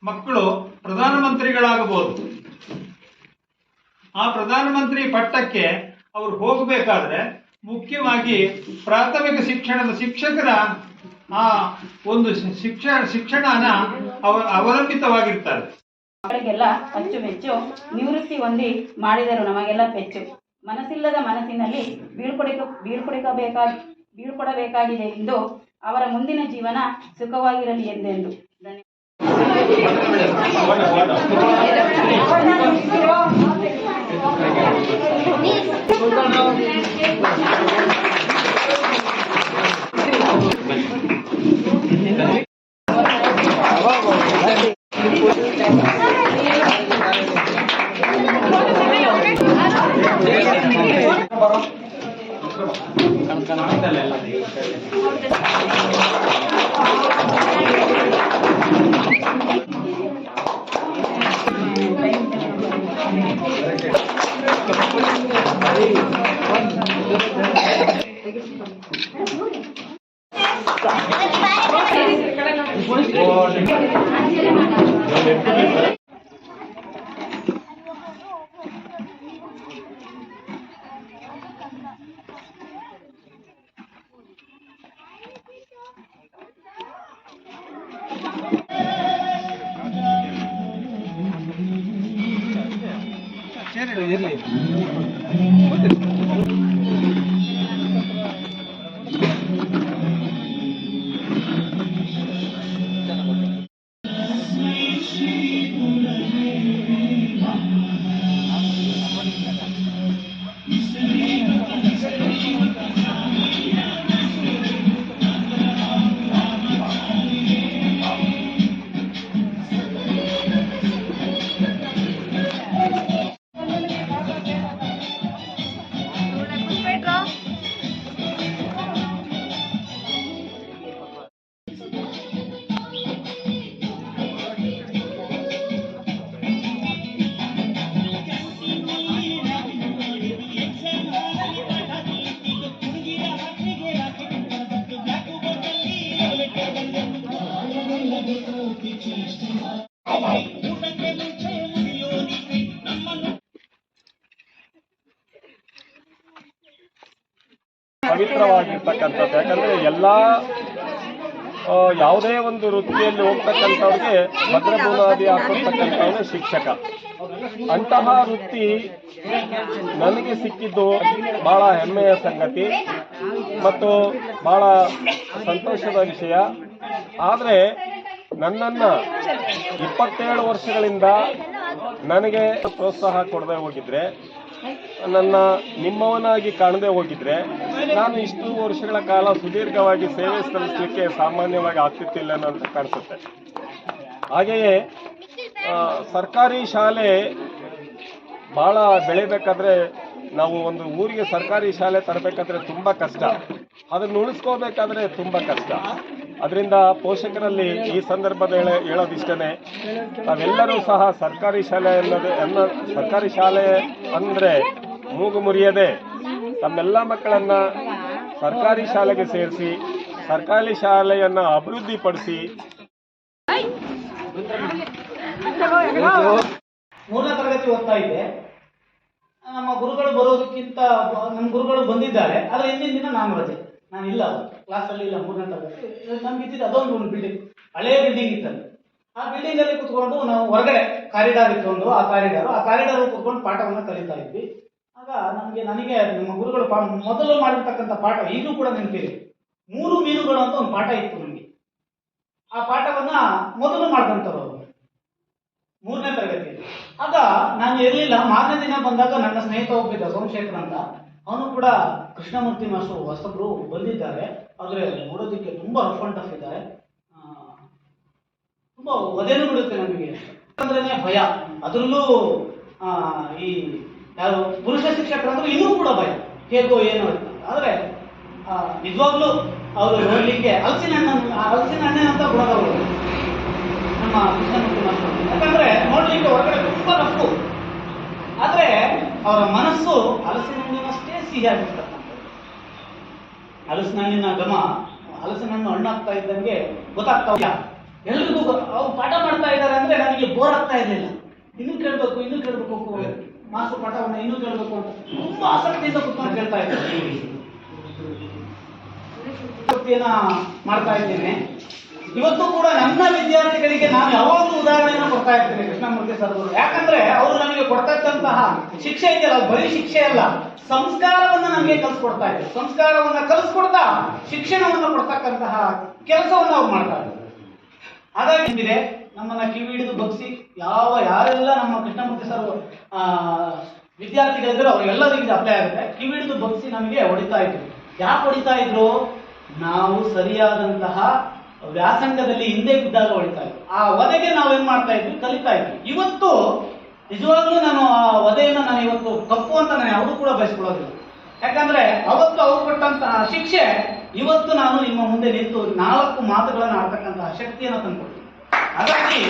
ಮಕ್ಕಳು ಪ್ರಧಾನಮಂತ್ರಿಗಳಾಗಬಹುದು. ಆ ಪ್ರಧಾನಮಂತ್ರಿ ಪಟ್ಟಕ್ಕೆ ಅವ್ರು ಹೋಗಬೇಕಾದ್ರೆ ಮುಖ್ಯವಾಗಿ ಪ್ರಾಥಮಿಕ ಶಿಕ್ಷಣದ ಶಿಕ್ಷಕರ ಆ ಒಂದು ಶಿಕ್ಷಣ ಶಿಕ್ಷಣನ ಅವ ಅವಲಂಬಿತವಾಗಿರ್ತಾರೆ. ಅಚ್ಚು ಅಚ್ಚುಮೆಚ್ಚು ನಿವೃತ್ತಿ ಹೊಂದಿ ಮಾಡಿದರು ನಮಗೆಲ್ಲ ಪೆಚ್ಚು. ಮನಸ್ಸಿಲ್ಲದ ಮನಸ್ಸಿನಲ್ಲಿ ಬೀಳ್ಕೊಡಿಕ ಬೀಳ್ಕೊಡಿಕಬೇಕಾಗಿ ಬೀಳ್ಕೊಡಬೇಕಾಗಿದೆ ಎಂದು ಅವರ ಮುಂದಿನ ಜೀವನ ಸುಖವಾಗಿರಲಿ ಎಂದೆಂದು. ಧನ್ಯವಾದ கணக்கணக்கல்ல ಪವಿತ್ರವಾಗಿರ್ತಕ್ಕಂಥದ್ದು. ಯಾಕಂದ್ರೆ ಎಲ್ಲ ಯಾವುದೇ ಒಂದು ವೃತ್ತಿಯಲ್ಲಿ ಹೋಗ್ತಕ್ಕಂಥವ್ರಿಗೆ ಭದ್ರ ಬುನಾದಿ ಶಿಕ್ಷಕ. ಅಂತಹ ವೃತ್ತಿ ನನಗೆ ಸಿಕ್ಕಿದ್ದು ಬಹಳ ಹೆಮ್ಮೆಯ ಸಂಗತಿ ಮತ್ತು ಬಹಳ ಸಂತೋಷದ ವಿಷಯ. ಆದರೆ ನನ್ನನ್ನು ಇಪ್ಪತ್ತೇಳು ವರ್ಷಗಳಿಂದ ನನಗೆ ಪ್ರೋತ್ಸಾಹ ಕೊಡದೆ ಹೋಗಿದ್ರೆ, ನನ್ನ ನಿಮ್ಮವನಾಗಿ ಕಾಣದೆ ಹೋಗಿದ್ರೆ, ನಾನು ಇಷ್ಟು ವರ್ಷಗಳ ಕಾಲ ಸುದೀರ್ಘವಾಗಿ ಸೇವೆ ಸಲ್ಲಿಸಲಿಕ್ಕೆ ಸಾಮಾನ್ಯವಾಗಿ ಆಗ್ತಿತ್ತಿಲ್ಲ ಅಂತ ಕಾಣಿಸುತ್ತೆ. ಹಾಗೆಯೇ ಸರ್ಕಾರಿ ಶಾಲೆ ಬಹಳ ಬೆಳಿಬೇಕಾದ್ರೆ ನಾವು ಒಂದು ಊರಿಗೆ ಸರ್ಕಾರಿ ಶಾಲೆ ತರಬೇಕಾದ್ರೆ ತುಂಬ ಕಷ್ಟ. ಅದನ್ನು ಉಳಿಸ್ಕೋಬೇಕಾದ್ರೆ ತುಂಬ ಕಷ್ಟ. ಅದರಿಂದ ಪೋಷಕರಲ್ಲಿ ಈ ಸಂದರ್ಭದ ಹೇಳ ಹೇಳೋದಿಷ್ಟೇ ನಾವೆಲ್ಲರೂ ಸಹ ಸರ್ಕಾರಿ ಶಾಲೆ ಅನ್ನೋದು ಅನ್ನೋ ಸರ್ಕಾರಿ ಶಾಲೆ ಅಂದರೆ ಮೂಗು ಮುರಿಯದೆ ತಮ್ಮೆಲ್ಲ ಮಕ್ಕಳನ್ನು ಸರ್ಕಾರಿ ಶಾಲೆಗೆ ಸೇರಿಸಿ, ಸರ್ಕಾರಿ ಶಾಲೆಯನ್ನು ಅಭಿವೃದ್ಧಿಪಡಿಸಿ. ಮೂರನೇ ತರಗತಿ ಓದ್ತಾ ಇದೆ ನಮ್ಮ ಗುರುಗಳು ಬರೋದಕ್ಕಿಂತ, ನಮ್ಮ ಗುರುಗಳು ಬಂದಿದ್ದಾರೆ, ಆದರೆ ಹಿಂದಿನ ದಿನ ನಾನು ರಜೆ. ನಾನು ಇಲ್ಲ ಕ್ಲಾಸಲ್ಲಿ ಇಲ್ಲ, ಮೂರನೇ ತರಗತಿ. ನಮ್ಗೆ ಇದ್ದಿದ್ದು ಅದೊಂದು ಒಂದು ಬಿಲ್ಡಿಂಗ್ ಹಳೆಯ ಬಿಲ್ಡಿಂಗ್ ಇತ್ತಲ್ಲಿ ಆ ಬಿಲ್ಡಿಂಗ್ ಅಲ್ಲಿ ಕುತ್ಕೊಂಡು ನಾವು ಹೊರಗಡೆ ಕಾರಿಡಾರ್ ಇತ್ತು ಒಂದು ಆ ಕಾರಿಡಾರ್ ಆ ಕಾರಿಡಾರ್ ಕುತ್ಕೊಂಡು ಪಾಠವನ್ನು ಕಲಿತಾ ಇದ್ವಿ. ಆಗ ನಮಗೆ, ನನಗೆ, ನಮ್ಮ ಗುರುಗಳು ಮೊದಲು ಮಾಡಿರ್ತಕ್ಕಂಥ ಪಾಠ ಈಗಲೂ ಕೂಡ ನೆನಪಿದೆ. ಮೂರು ಮೀನುಗಳು ಅಂತ ಒಂದು ಪಾಠ ಇತ್ತು ನಮಗೆ. ಆ ಪಾಠವನ್ನ ಮೊದಲು ಮಾಡಿದಂಥವ್ರು ಮೂರನೇ ತರಗತಿ ಆಗ ನಾನು ಇರಲಿಲ್ಲ. ಮಾರನೇ ದಿನ ಬಂದಾಗ ನನ್ನ ಸ್ನೇಹಿತ ಒಬ್ಬಿದ್ದ ಸೋಮಶೇಖರ್ ಅಂತ. ಅವನು ಕೂಡ ಕೃಷ್ಣಮೂರ್ತಿ ಮಾಸ್ಟರ್ ಹೊಸಬ್ರು ಬಂದಿದ್ದಾರೆ. ಆದರೆ ನೋಡೋದಕ್ಕೆ ತುಂಬಾ ರಫ್ ಅಂಡ್ ಟಫ್ ಇದ್ದಾರೆ. ತುಂಬಾ ಒದೆನು ಬಿಡುತ್ತೆ ನಮಗೆ. ಅಂದ್ರೆ ಭಯ. ಅದರಲ್ಲೂ ಈ ಯಾರು ಪುರುಷ ಶಿಕ್ಷಕರಂದ್ರೆ ಇನ್ನೂ ಕೂಡ ಭಯ. ಹೇಗೋ ಏನು ಅಂತ. ಆದ್ರೆ ನಿಜವಾಗ್ಲೂ ಅವರು ನೋಡ್ಲಿಕ್ಕೆ ಹಲಸಿನ ಹಣ್ಣು ಹಲಸಿನ ಹಣ್ಣಿನಂತ ಗುಣದವರು ನಮ್ಮ ಕೃಷ್ಣಮೂರ್ತಿ ಮಾಸ್ಟರ್. ಯಾಕಂದ್ರೆ ನೋಡ್ಲಿಕ್ಕೆ ಹೊರಗಡೆ ತುಂಬಾ ರಫು ಆದ್ರೆ, ಅವರ ಮನಸ್ಸು ಹಲಸಿನ ಹಣ್ಣಿನಷ್ಟೇ ಸಿಹಿಯಾಗಿರ್ತಕ್ಕಂಥದ್ದು ಹಲಸಿನ ಘಮ ಹಲಸಿನ ಹಣ್ಣು ಹಣ್ಣಾಗ್ತಾ ಇದ್ದಂಗೆ ಗೊತ್ತಾಗ್ತಾ ಇಲ್ಲ. ಎಲ್ರಿಗೂ ಅವ್ರು ಪಾಠ ಮಾಡ್ತಾ ಇದ್ದಾರೆ ಅಂದ್ರೆ ನನಗೆ ಬೋರ್ ಆಗ್ತಾ ಇರಲಿಲ್ಲ. ಇನ್ನೂ ಕೇಳ್ಬೇಕು ಇನ್ನೂ ಕೇಳ್ಬೇಕು ಮಾಸ್ಟರ್ ಪಾಠವನ್ನು ಇನ್ನೂ ಕೇಳ್ಬೇಕು ಅಂತ ತುಂಬಾ ಆಸಕ್ತಿಯಿಂದ ಕುತ್ಕೊಂಡು ಕೇಳ್ತಾ ಇದ್ದಾರೆ. ಮಾಡ್ತಾ ಇದ್ದೇನೆ? ಇವತ್ತು ಕೂಡ ನನ್ನ ವಿದ್ಯಾರ್ಥಿಗಳಿಗೆ ನಾನು ಯಾವಾಗಲೂ ಉದಾಹರಣೆಯನ್ನು ಕೊಡ್ತಾ ಇರ್ತೇನೆ ಕೃಷ್ಣಮೂರ್ತಿ ಸರ್ ಅವರು. ಯಾಕಂದ್ರೆ ಅವರು ನಮಗೆ ಕೊಡ್ತಕ್ಕಂತಹ ಶಿಕ್ಷೆ ಇದೆಯಲ್ಲ ಬರೀ ಶಿಕ್ಷೆ ಅಲ್ಲ, ಸಂಸ್ಕಾರವನ್ನ ನಮಗೆ ಕಲಿಸ್ಕೊಡ್ತಾ ಇದ್ದಾರೆ ಸಂಸ್ಕಾರವನ್ನ ಕಲಿಸ್ಕೊಡ್ತಾ ಶಿಕ್ಷಣವನ್ನು ಕೊಡ್ತಕ್ಕಂತಹ ಕೆಲಸವನ್ನು ಅವ್ರು ಮಾಡ್ತಾ ಇದ್ದಾರೆ ಹಾಗಾಗಿ ನಮ್ಮನ್ನ ಕಿವಿ ಹಿಡಿದು ಬಗ್ಸಿ, ಯಾವ ಯಾರೆಲ್ಲ ನಮ್ಮ ಕೃಷ್ಣಮೂರ್ತಿ ಸರ್ ವಿದ್ಯಾರ್ಥಿಗಳಿದ್ರು ಅವರೆಲ್ಲರಿಗೂ ಇದು ಅಪ್ಲೈ ಆಗುತ್ತೆ. ಕಿವಿ ಹಿಡಿದು ಬಗ್ಸಿ ನಮಗೆ ಹೊಡಿತಾ ಇದ್ರು. ಯಾಕೆ ಹೊಡಿತಾ ಇದ್ರು? ನಾವು ಸರಿಯಾದಂತಹ ವ್ಯಾಸಂಗದಲ್ಲಿ ಹಿಂದೆ ಬಿದ್ದಾಗ ಹೊಳಿತಾ ಇದ್ರು ಆ ವಧೆಗೆ ಏನ್ ಮಾಡ್ತಾ ಇದ್ವಿ? ಕಲಿತಾ ಇದ್ವಿ. ಇವತ್ತು ನಿಜವಾಗ್ಲೂ ನಾನು ಆ ವಧೆಯನ್ನು ನಾನು ಇವತ್ತು ತಪ್ಪು ಅಂತ ನಾನು ಯಾವುದು ಕೂಡ ಬಯಸ್ಕೊಳ್ಳೋದಿಲ್ಲ. ಯಾಕಂದ್ರೆ ಅವತ್ತು ಅವ್ರು ಕೊಟ್ಟಂತಹ ಶಿಕ್ಷೆ ಇವತ್ತು ನಾನು ನಿಮ್ಮ ಮುಂದೆ ನಿಂತು ನಾಲ್ಕು ಮಾತುಗಳನ್ನು ಆಡ್ತಕ್ಕಂತಹ ಶಕ್ತಿಯನ್ನು ತಂದ್ಕೊಡ್ತೀನಿ. ಹಾಗಾಗಿ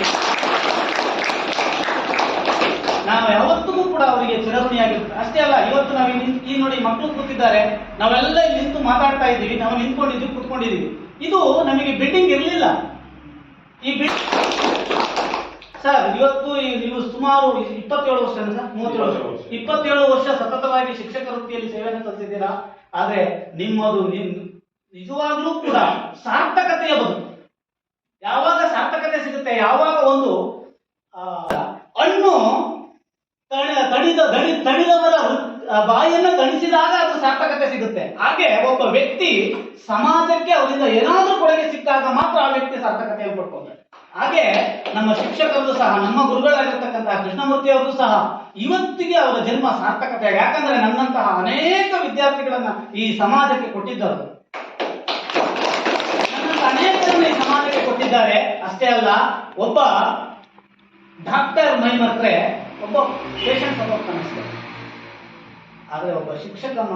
ನಾವು ಯಾವತ್ತಿಗೂ ಕೂಡ ಅವರಿಗೆ ಚಿರಋಣಿಯಾಗಿರುತ್ತೆ ಅಷ್ಟೇ ಅಲ್ಲ, ಇವತ್ತು ನಾವು ಈ ನೋಡಿ ಮಕ್ಕಳು ಕೂತಿದ್ದಾರೆ. ನಾವೆಲ್ಲ ನಿಂತು ಮಾತಾಡ್ತಾ ಇದ್ದೀವಿ. ನಾವು ನಿಂತ್ಕೊಂಡಿದ್ದೀವಿ, ಕೂತ್ಕೊಂಡಿದ್ದೀವಿ. ಇದು ನಮಗೆ ಬಿಲ್ಡಿಂಗ್ ಇರಲಿಲ್ಲ. ಈ ಬಿಲ್ಡಿಂಗ್ ಸರ್ ಇವತ್ತು ನೀವು ಸುಮಾರು ಇಪ್ಪತ್ತೇಳು ವರ್ಷ ಸರ್? ಮೂವತ್ತೇಳು ವರ್ಷ. ಇಪ್ಪತ್ತೇಳು ವರ್ಷ. ಸತತವಾಗಿ ಶಿಕ್ಷಕ ವೃತ್ತಿಯಲ್ಲಿ ಸೇವೆಯನ್ನು ಸಲ್ಲಿಸಿದ್ದೀರಾ ಆದ್ರೆ ನಿಮ್ಮದು ನಿಮ್ ನಿಜವಾಗ್ಲೂ ಕೂಡ ಸಾರ್ಥಕತೆಯ ಬದುಕು ಯಾವಾಗ ಸಾರ್ಥಕತೆ ಸಿಗುತ್ತೆ? ಯಾವಾಗ ಒಂದು ಹಣ್ಣು ತಣ ತಣಿದ ತಣಿದವರ ಬಾಯಿಯನ್ನ ತಣಿಸಿದಾಗ ಅದು ಸಾರ್ಥಕತೆ ಸಿಗುತ್ತೆ. ಹಾಗೆ ಒಬ್ಬ ವ್ಯಕ್ತಿ ಸಮಾಜಕ್ಕೆ ಅವರಿಂದ ಏನಾದರೂ ಕೊಡುಗೆ ಸಿಕ್ಕಾಗ ಮಾತ್ರ ಆ ವ್ಯಕ್ತಿ ಸಾರ್ಥಕತೆಯನ್ನು ಪಡ್ಕೊಳ್ತಾರೆ ಹಾಗೆ ನಮ್ಮ ಶಿಕ್ಷಕರದು ಸಹ, ನಮ್ಮ ಗುರುಗಳಾಗಿರ್ತಕ್ಕಂತಹ ಕೃಷ್ಣಮೂರ್ತಿ ಅವರು ಸಹ ಇವತ್ತಿಗೆ ಅವರ ಜನ್ಮ ಸಾರ್ಥಕತೆ ಯಾಕಂದ್ರೆ ನನ್ನಂತಹ ಅನೇಕ ವಿದ್ಯಾರ್ಥಿಗಳನ್ನ ಈ ಸಮಾಜಕ್ಕೆ ಕೊಟ್ಟಿದ್ದರು. ಅನೇಕರನ್ನ ಈ ಸಮಾಜಕ್ಕೆ ಕೊಟ್ಟಿದ್ದಾರೆ. ಅಷ್ಟೇ ಅಲ್ಲ, ಒಬ್ಬ ಡಾಕ್ಟರ್ ಮೈಮತ್ರೆ ಒಬ್ಬ ಪೇಷಂಟ್ ಸರ್ವನಾಶ ಆದ್ರೆ ಒಬ್ಬ ಶಿಕ್ಷಕನ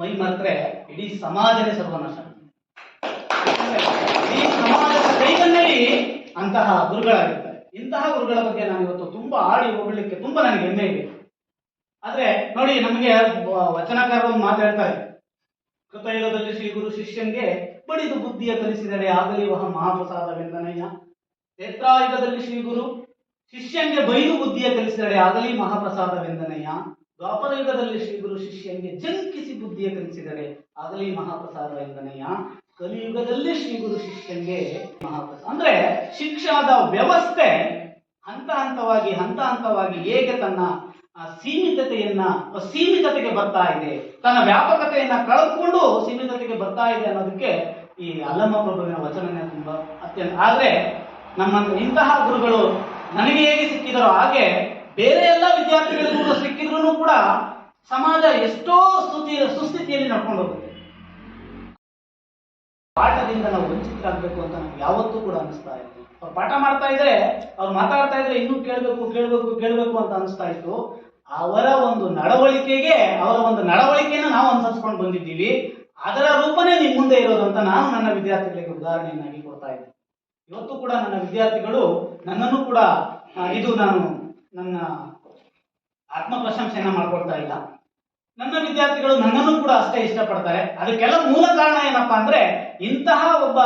ಮೈ ಮರೆತ್ರೆ ಇಡೀ ಸಮಾಜನೇ ಸರ್ವನಾಶ ಈ ಸಮಾಜದ ಕೈಗನ್ನಡಿ ಅಂತಹ ಗುರುಗಳಾಗಿರ್ತಾರೆ. ಇಂತಹ ಗುರುಗಳ ಬಗ್ಗೆ ನಾನು ಇವತ್ತು ತುಂಬಾ ಆಡಿ ಹೋಗ್ಲಿಕ್ಕೆ ತುಂಬಾ ನನಗೆ ಹೆಮ್ಮೆ ಇದೆ. ಆದ್ರೆ ನೋಡಿ, ನಮಗೆ ವಚನಕಾರರು ಮಾತಾಡ್ತಾರೆ ಕೃತಯುಗದಲ್ಲಿ ಶ್ರೀ ಗುರು ಶಿಷ್ಯಂಗೆ ಬಡಿದು ಬುದ್ಧಿಯ ಕಲಿಸಿದರೆ ಆಗಲಿ ವಹ ಮಹಾಪ್ರಸಾದವೆಂದನಯ್ಯ ನೇತ್ರಾಯುಗದಲ್ಲಿ ಶ್ರೀ ಗುರು ಶಿಷ್ಯಂಗೆ ಬೈದು ಬುದ್ಧಿಯ ಕಲಿಸಿದರೆ ಆಗಲಿ ಮಹಾಪ್ರಸಾದವೆಂದನಯ್ಯ ದ್ವಾಪರ ಯುಗದಲ್ಲಿ ಶ್ರೀ ಗುರು ಶಿಷ್ಯನಿಗೆ ಜಂಕಿಸಿ ಬುದ್ಧಿಯ ಕಲಿಸಿದರೆ ಆಗಲಿ ಎಂದನೆಯ ಕಲಿಯುಗದಲ್ಲಿ ಶ್ರೀ ಗುರು ಶಿಷ್ಯನಿಗೆ ಮಹಾಪ್ರಸಾದ. ಅಂದ್ರೆ ಶಿಕ್ಷಣದ ವ್ಯವಸ್ಥೆ ಹಂತ ಹಂತವಾಗಿ ಹಂತ ಹಂತವಾಗಿ ಹೇಗೆ ತನ್ನ ಸೀಮಿತತೆಯನ್ನ ಸೀಮಿತತೆಗೆ ಬರ್ತಾ ಇದೆ, ತನ್ನ ವ್ಯಾಪಕತೆಯನ್ನ ಕಳೆದುಕೊಂಡು ಸೀಮಿತತೆಗೆ ಬರ್ತಾ ಇದೆ ಅನ್ನೋದಕ್ಕೆ ಈ ಅಲ್ಲಮ್ಮ ಪ್ರಭುವಿನ ವಚನನೇ ತುಂಬಾ ಅತ್ಯಂತ. ಆದ್ರೆ ನಮ್ಮ ಇಂತಹ ಗುರುಗಳು ನನಗೆ ಹೇಗೆ ಸಿಕ್ಕಿದರೋ ಹಾಗೆ ಬೇರೆ ಎಲ್ಲ ವಿದ್ಯಾರ್ಥಿಗಳಿಗೂ ದೂರ ಸಿಕ್ಕಿದ್ರು ಕೂಡ ಸಮಾಜ ಎಷ್ಟೋ ಸ್ತುತಿ ಸುಸ್ಥಿತಿಯಲ್ಲಿ ನಡ್ಕೊಂಡು ಹೋಗುತ್ತೆ. ಪಾಠದಿಂದ ನಾವು ವಂಚಿತರಾಗಬೇಕು ಅಂತ ನಮ್ಗೆ ಯಾವತ್ತೂ ಕೂಡ ಅನಿಸ್ತಾ ಇತ್ತು ಅವ್ರು ಪಾಠ ಮಾಡ್ತಾ ಇದ್ರೆ, ಅವ್ರು ಮಾತಾಡ್ತಾ ಇದ್ರೆ ಇನ್ನೂ ಕೇಳಬೇಕು ಕೇಳಬೇಕು ಕೇಳಬೇಕು ಅಂತ ಅನಿಸ್ತಾ ಇತ್ತು. ಅವರ ಒಂದು ನಡವಳಿಕೆಗೆ, ಅವರ ಒಂದು ನಡವಳಿಕೆಯನ್ನು ನಾವು ಅನುಸರಿಸ್ಕೊಂಡು ಬಂದಿದ್ದೀವಿ. ಅದರ ರೂಪನೇ ನಿಮ್ಮ ಮುಂದೆ ಇರೋದು ಅಂತ ನಾನು ನನ್ನ ವಿದ್ಯಾರ್ಥಿಗಳಿಗೆ ಉದಾಹರಣೆಯನ್ನಾಗಿ ಕೊಡ್ತಾ ಇದ್ದೆ ಇವತ್ತು ಕೂಡ ನನ್ನ ವಿದ್ಯಾರ್ಥಿಗಳು ನನ್ನನ್ನು ಕೂಡ ಇದು ನಾನು ನನ್ನ ಆತ್ಮ ಪ್ರಶಂಸೆಯನ್ನ ಮಾಡ್ಕೊಳ್ತಾ ಇಲ್ಲ. ನನ್ನ ವಿದ್ಯಾರ್ಥಿಗಳು ನನ್ನನ್ನು ಕೂಡ ಅಷ್ಟೇ ಇಷ್ಟಪಡ್ತಾರೆ. ಅದಕ್ಕೆಲ್ಲ ಮೂಲ ಕಾರಣ ಏನಪ್ಪಾ ಅಂದ್ರೆ, ಇಂತಹ ಒಬ್ಬ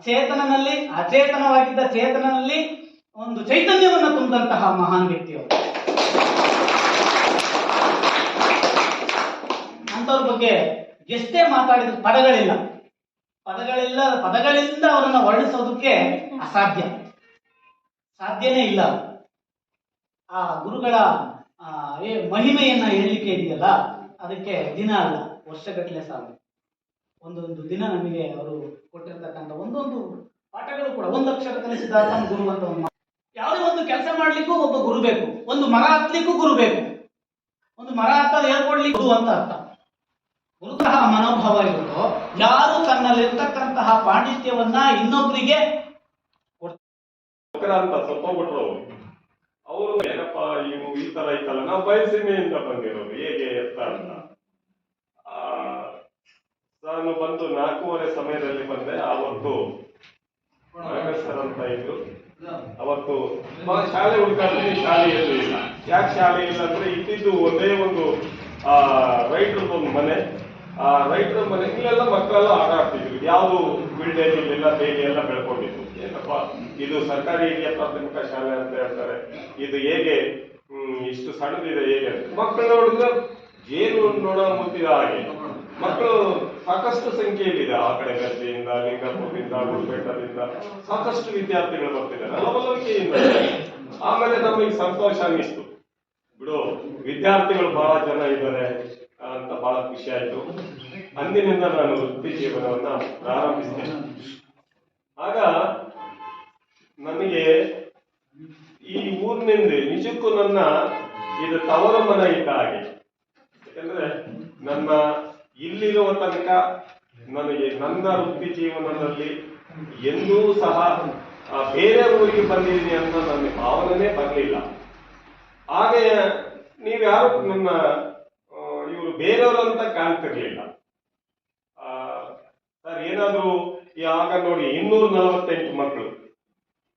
ಚೇತನನಲ್ಲಿ, ಅಚೇತನವಾಗಿದ್ದ ಚೇತನನಲ್ಲಿ ಒಂದು ಚೈತನ್ಯವನ್ನ ತುಂಬಂತಹ ಮಹಾನ್ ವ್ಯಕ್ತಿಯವರು. ಅಂತವ್ರ ಬಗ್ಗೆ ಎಷ್ಟೇ ಮಾತಾಡಿದ್ರು ಪದಗಳಿಲ್ಲ. ಪದಗಳಿಲ್ಲ, ಪದಗಳಿಂದ ಅವರನ್ನ ವರ್ಣಿಸೋದಕ್ಕೆ ಅಸಾಧ್ಯ. ಸಾಧ್ಯನೇ ಇಲ್ಲ. ಆ ಗುರುಗಳ ಏ ಮಹಿಮೆಯನ್ನ ಹೇಳಲಿಕ್ಕೆ ಇದೆಯಲ್ಲ, ಅದಕ್ಕೆ ದಿನ ಅಲ್ಲ, ವರ್ಷಗಟ್ಟಲೆ ಸಾಲ ಒಂದೊಂದು ದಿನ ನಮಗೆ ಅವರು ಕೊಟ್ಟಿರ್ತಕ್ಕಂಥ ಒಂದೊಂದು ಪಾಠಗಳು ಕೂಡ, ಒಂದು ಅಕ್ಷರ ಕಲಿಸಿದ ನಮ್ಮ ಗುರು ಅಂತ ಒಂದು ಯಾವುದೇ ಒಂದು ಕೆಲಸ ಮಾಡ್ಲಿಕ್ಕೂ ಒಬ್ಬ ಗುರು ಬೇಕು. ಒಂದು ಮರ ಹತ್ಲಿಕ್ಕೂ ಗುರು ಬೇಕು. ಒಂದು ಮರ ಹತ್ತ ಹೇಳ್ಕೊಡ್ಲಿಕ್ಕೆ ಗುರು ಅಂತ ಅರ್ಥ. ಗುರುತಃ ಮನೋಭಾವ ಇರೋದು ಯಾರು ತನ್ನಲ್ಲಿರ್ತಕ್ಕಂತಹ ಪಾಂಡಿತ್ಯವನ್ನ ಇನ್ನೊಬ್ಬರಿಗೆ ಸತ್ತೋಗ್ಬಿಟ್ರು ಅವರು ಏನಪ್ಪ ಇವು ಈ ತರ ಐತಲ್ಲ, ನಾವು ಬಯಸಿಮೆಯಿಂದ ಬಂದಿರೋದು, ಹೇಗೆ ಎತ್ತ ಅಂತ. ನಾನು ಬಂದು ನಾಲ್ಕೂವರೆ ಸಮಯದಲ್ಲಿ ಬಂದೆ, ಆವತ್ತು ಸರ್ ಅಂತ ಇದ್ರು. ಅವತ್ತು ಶಾಲೆ ಹುಡುಕಿ ಶಾಲೆಯಲ್ಲಿ ಇಲ್ಲ. ಯಾಕೆ ಶಾಲೆ ಇಲ್ಲ ಅಂದ್ರೆ, ಇದ್ದಿದ್ದು ಒಂದೇ ಒಂದು, ಆ ರೈಟ್ ಒಂದು ಮನೆ. ಆ, ರೈತರ ಮನೆ, ಇಲ್ಲೆಲ್ಲ ಮಕ್ಕಳೆಲ್ಲ ಆಟ ಆಡ್ತಿದ್ರು. ಯಾವುದು ಬಿಲ್ಡೇಜ್ ಇಲ್ಲೆಲ್ಲ, ಬೇಲಿ ಎಲ್ಲ ಬೆಳ್ಕೊಂಡಿತ್ತು. ಏನಪ್ಪ? ಇದು ಸರ್ಕಾರಿ ಹಿರಿಯ ಪ್ರಾಥಮಿಕ ಶಾಲೆ ಅಂತ ಹೇಳ್ತಾರೆ. ಇದು ಹೇಗೆ ಇಷ್ಟು ಸಣ್ಣದಿದೆ ಹೇಗೆ. ಮಕ್ಕಳು ನೋಡಿದ್ರೆ ಜೇನು ನೋಡ ಮುತ್ತಿದ ಹಾಗೆ. ಮಕ್ಕಳು ಸಾಕಷ್ಟು ಸಂಖ್ಯೆಯಲ್ಲಿದೆ. ಆ ಕಡೆ ಗದ್ದೆಯಿಂದ, ಲಿಂಗಪುರದಿಂದ, ಗುರುಪೇಟದಿಂದ ಸಾಕಷ್ಟು ವಿದ್ಯಾರ್ಥಿಗಳು ಬರ್ತಿದ್ದಾರೆ. ಲವಲವಿಕೆಯಿಂದ ಆಮೇಲೆ ನಮಗೆ ಸಂತೋಷ ಅನ್ನಿಸ್ತು. ಬಿಡು, ವಿದ್ಯಾರ್ಥಿಗಳು ಬಹಳ ಜನ ಇದ್ದಾರೆ. ಅಂತ ಬಹಳ ಖುಷಿ ಆಯ್ತು. ಅಂದಿನಿಂದ ನಾನು ವೃತ್ತಿ ಜೀವನವನ್ನ ಪ್ರಾರಂಭಿಸಿದೆ. ಆಗ ನನಗೆ ಈ ಊರಿನಿಂದ ನಿಜಕ್ಕೂ ನನ್ನ ಇದು ತವರ ಮನ ಇದ್ದ ಹಾಗೆ. ಯಾಕಂದ್ರೆ ನನ್ನ ಇಲ್ಲಿರುವ ತನಕ ನನಗೆ ನನ್ನ ವೃತ್ತಿ ಜೀವನದಲ್ಲಿ ಎಂದೂ ಸಹ ಬೇರೆ ಊರಿಗೆ ಬಂದಿದ್ದೀನಿ ಅಂತ ನನ್ನ ಭಾವನೆ ಬರಲಿಲ್ಲ. ಹಾಗೆ ನೀವ್ಯಾರು ನನ್ನ ಇವರು ಬೇರೆಯವರು ಅಂತ ಕಾಣ್ತಿರ್ಲಿಲ್ಲ ಸರ್, ಏನಾದ್ರೂ ಆಗ ನೋಡಿ, ಇನ್ನೂರ ನಲವತ್ತೆಂಟು ಮಕ್ಕಳು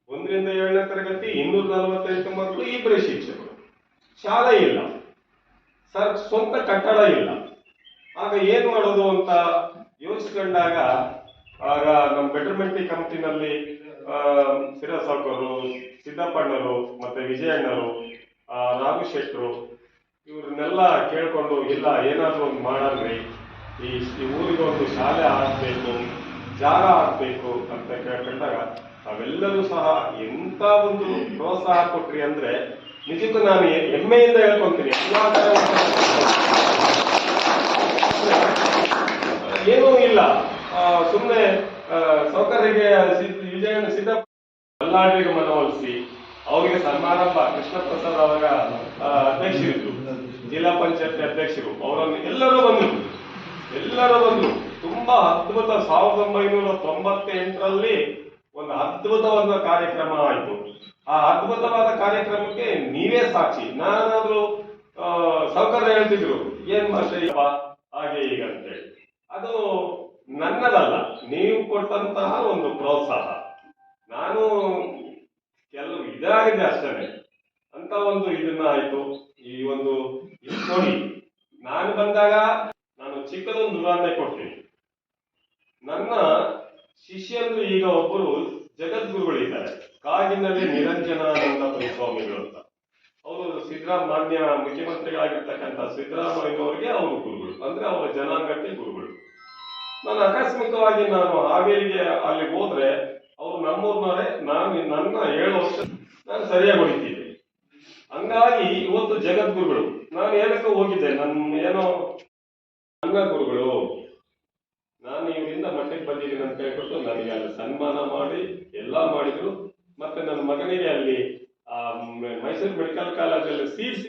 ಒಂದರಿಂದ ಏಳನೇ ತರಗತಿ, ಇನ್ನೂರ ನಲವತ್ತೆಂಟು ಮಕ್ಕಳು ಇಬ್ಬರೇ ಶಿಕ್ಷಕರು. ಶಾಲೆ ಇಲ್ಲ. ಸರ್, ಸ್ವಂತ ಕಟ್ಟಡ ಇಲ್ಲ. ಆಗ ಏನ್ ಮಾಡೋದು ಅಂತ ಯೋಚಿಸ್ಕೊಂಡಾಗ, ಆಗ ನಮ್ಮ ಬೆಟರ್ಮೆಂಟ್ ಕಂಪ್ನಿನಲ್ಲಿ ಸಿರಸೌಕರು, ಸಿದ್ದಪ್ಪಣ್ಣರು, ಮತ್ತೆ ವಿಜಯಣ್ಣರು ರಾಘು ಶೆಟ್ರು ಇವ್ರನ್ನೆಲ್ಲ ಕೇಳ್ಕೊಂಡು, ಇಲ್ಲ, ಏನಾದರೂ ಒಂದು ಮಾಡಲ್ರಿ ಈ ಈ ಊರಿಗೆ ಶಾಲೆ ಆಗ್ಬೇಕು, ಜಾಗ ಆಗ್ಬೇಕು ಅಂತ ಕೇಳ್ಕೊಂಡಾಗ ಅವೆಲ್ಲರೂ ಸಹ ಎಂತ ಒಂದು ಪ್ರೋತ್ಸಾಹ ಕೊಟ್ರಿ ಅಂದ್ರೆ ನಿಜಕ್ಕೂ ನಾನು ಹೆಮ್ಮೆಯಿಂದ ಹೇಳ್ಕೊಂತೀನಿ. ಏನೂ ಇಲ್ಲ. ಸುಮ್ಮನೆ ಸೌಕರ್ಯಗೆ ವಿಜಯನ ಸಿದ್ಧ ಎಲ್ಲರಿಗೂ ಮನವೊಲಿಸಿ, ಅವರಿಗೆ ಸನ್ಮಾನಪ್ಪ ಕೃಷ್ಣ ಪ್ರಸಾದ್ ಅವರ ಅಧ್ಯಕ್ಷರಿದ್ರು ಜಿಲ್ಲಾ ಪಂಚಾಯತ್ ಅಧ್ಯಕ್ಷರು ಅವರನ್ನು ಎಲ್ಲರೂ ಬಂದರು. ಎಲ್ಲರೂ ಬಂದರು. ತುಂಬಾ ಅದ್ಭುತ ಸಾವಿರದ ಒಂಬೈನೂರ ತೊಂಬತ್ತೆಂಟರಲ್ಲಿ ಒಂದು ಅದ್ಭುತವಾದ ಕಾರ್ಯಕ್ರಮ ಆಯಿತು. ಆ ಅದ್ಭುತವಾದ ಕಾರ್ಯಕ್ರಮಕ್ಕೆ ನೀವೇ ಸಾಕ್ಷಿ. ನಾನಾದ್ರೂ ಸೌಕರ್ಯ ಹೇಳ್ತಿದ್ರು. ಏನ್ ಮಾಸ್ಟರ್ ಹಾಗೆ ಈಗ ಅಂತೇಳಿ. ಅದು ನನ್ನದಲ್ಲ, ನೀವು ಕೊಟ್ಟಂತಹ ಒಂದು ಪ್ರೋತ್ಸಾಹ. ನಾನು ಕೆಲವು ಇದಾಗಿದೆ ಅಷ್ಟೇ. ಅಂತ ಒಂದು ಇದನ್ನ ಆಯ್ತು ಈ ಒಂದು ಇದು ನೋಡಿ ನಾನು ಬಂದಾಗ ನಾನು ಚಿಕ್ಕದೊಂದು ಉದಾಹರಣೆ ಕೊಡ್ತೀನಿ. ನನ್ನ ಶಿಷ್ಯರು ಈಗ ಒಬ್ಬರು ಜಗದ್ಗುರುಗಳಿದ್ದಾರೆ. ಕಾಗಿನಲ್ಲಿ ನಿರಂಜನಾನಂದ ಸ್ವಾಮಿಗಳು ಅಂತ. ಅವರು ಸಿದ್ದರಾಮ ಮಾನ್ಯ ಮುಖ್ಯಮಂತ್ರಿಗಳಾಗಿರ್ತಕ್ಕಂಥ ಸಿದ್ದರಾಮಯ್ಯನವರಿಗೆ ಅವರು ಗುರುಗಳು, ಅಂದ್ರೆ ಅವರ ಜನಾಂಗಕ್ಕೆ ಗುರುಗಳು. ನಾನು ಆಕಸ್ಮಿಕವಾಗಿ ನಾನು ಹಾವೇರಿಗೆ ಅಲ್ಲಿ ಹೋದ್ರೆ ಅವ್ರು ನಮ್ಮೂರ್ನವರೇ ನಾನು ನನ್ನ ಏಳು ವರ್ಷ ನಾನು ಸರಿಯಾಗಿ ಹೊಡಿತೀನಿ ಹಂಗಾಗಿ ಇವತ್ತು ಜಗದ್ಗುರುಗಳು ನಾನು ಏನಕ್ಕೆ ಹೋಗಿದ್ದೆ ನನ್ನ ಏನೋ ಸಂಘ ಗುರುಗಳು ನಾನು ಇವರಿಂದ ಮಟ್ಟಕ್ಕೆ ಬಂದಿದ್ದೀನಿ ಅಂತ ಹೇಳ್ಬಿಟ್ಟು ನನಗೆ ಅಲ್ಲಿ ಸನ್ಮಾನ ಮಾಡಿ ಎಲ್ಲ ಮಾಡಿದ್ರು. ಮತ್ತೆ ನನ್ನ ಮಗನಿಗೆ ಅಲ್ಲಿ ಆ, ಮೈಸೂರು ಮೆಡಿಕಲ್ ಕಾಲೇಜಲ್ಲಿ ಸೀಟ್